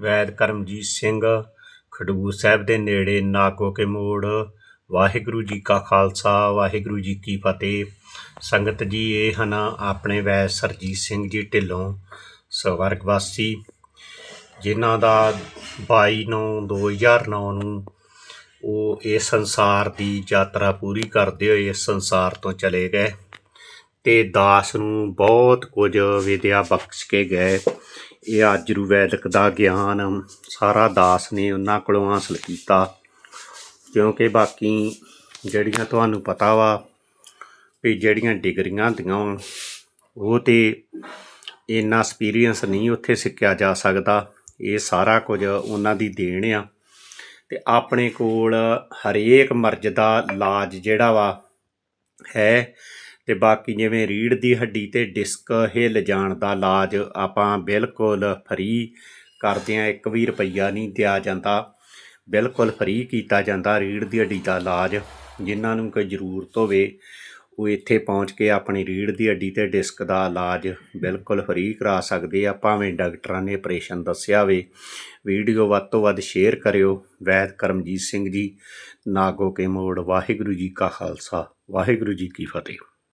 ਵੈਦ ਕਰਮਜੀਤ ਸਿੰਘ, ਖਡੂਰ ਸਾਹਿਬ ਦੇ ਨੇੜੇ ਨਾਗੋ ਕੇ ਮੋੜ, ਵਾਹਿਗੁਰੂ ਜੀ ਕਾ ਖਾਲਸਾ, ਵਾਹਿਗੁਰੂ ਜੀ ਕੀ ਫਤਿਹ। ਸੰਗਤ ਜੀ, ਇਹ ਹਨ ਆਪਣੇ ਵੈਦ ਸਰਜੀਤ ਸਿੰਘ ਜੀ ਢਿੱਲੋਂ ਸਵਰਗ ਵਾਸੀ ਜਿਨ੍ਹਾਂ ਦਾ 22 ਨੌ 2009 ਨੂੰ ਉਹ ਇਸ ਸੰਸਾਰ ਦੀ ਯਾਤਰਾ ਪੂਰੀ ਕਰਦੇ ਹੋਏ ਇਸ ਸੰਸਾਰ ਤੋਂ ਚਲੇ ਗਏ ਤੇ ਦਾਸ ਨੂੰ ਬਹੁਤ ਕੁਝ ਵਿਦਿਆ ਬਖਸ਼ ਕੇ ਗਏ। ਇਹ ਆਯੁਰਵੈਦਿਕ ਦਾ ਗਿਆਨ ਸਾਰਾ ਦਾਸ ਨੇ ਉਹਨਾਂ ਕੋਲੋਂ ਹਾਸਲ ਕੀਤਾ। ਕਿਉਂਕਿ ਬਾਕੀ ਜਿਹੜੀਆਂ ਤੁਹਾਨੂੰ ਪਤਾ ਵਾ ਵੀ ਜਿਹੜੀਆਂ ਡਿਗਰੀਆਂ ਹੁੰਦੀਆਂ ਉਹ ਤੇ ਇੰਨਾ ਐਕਸਪੀਰੀਅੰਸ ਨਹੀਂ ਉੱਥੇ ਸਿੱਖਿਆ ਜਾ ਸਕਦਾ। ਇਹ ਸਾਰਾ ਕੁਝ ਉਹਨਾਂ ਦੀ ਦੇਣ ਆ। ਤੇ ਆਪਣੇ ਕੋਲ ਹਰੇਕ ਮਰਜ਼ ਦਾ ਇਲਾਜ ਜਿਹੜਾ ਵਾ ਹੈ ਤੇ ਬਾਕੀ ਜਿਵੇਂ ਰੀੜ ਦੀ ਹੱਡੀ ਤੇ ਡਿਸਕ ਹਿੱਲ ਜਾਣ ਦਾ ਇਲਾਜ ਆਪਾਂ ਬਿਲਕੁਲ ਫ੍ਰੀ ਕਰਦੇ ਆ ਇੱਕ ਵੀ ਰੁਪਈਆ ਨਹੀਂ ਦਿਆ ਜਾਂਦਾ। ਬਿਲਕੁਲ ਫ੍ਰੀ ਕੀਤਾ ਜਾਂਦਾ ਰੀੜ ਦੀ ਹੱਡੀ ਦਾ ਇਲਾਜ ਜਿਨ੍ਹਾਂ ਨੂੰ ਕੋਈ ਜ਼ਰੂਰਤ ਹੋਵੇ, ਉਹ ਇੱਥੇ ਪਹੁੰਚ ਕੇ ਆਪਣੀ ਰੀੜ ਦੀ ਹੱਡੀ ਤੇ ਡਿਸਕ ਦਾ ਇਲਾਜ ਬਿਲਕੁਲ ਫ੍ਰੀ ਕਰਾ ਸਕਦੇ ਆ। ਭਾਵੇਂ ਡਾਕਟਰਾਂ ਨੇ ਆਪਰੇਸ਼ਨ ਦੱਸਿਆ ਹੋਵੇ, ਵੀਡੀਓ ਵੱਧ ਤੋਂ ਵੱਧ ਸ਼ੇਅਰ ਕਰਿਓ। ਵੈਦ ਕਰਮਜੀਤ ਸਿੰਘ ਜੀ, ਨਾਗੋ ਕੇ ਮੋੜ, ਵਾਹਿਗੁਰੂ ਜੀ ਕਾ ਖਾਲਸਾ, ਵਾਹਿਗੁਰੂ ਜੀ ਕੀ ਫਤਿਹ।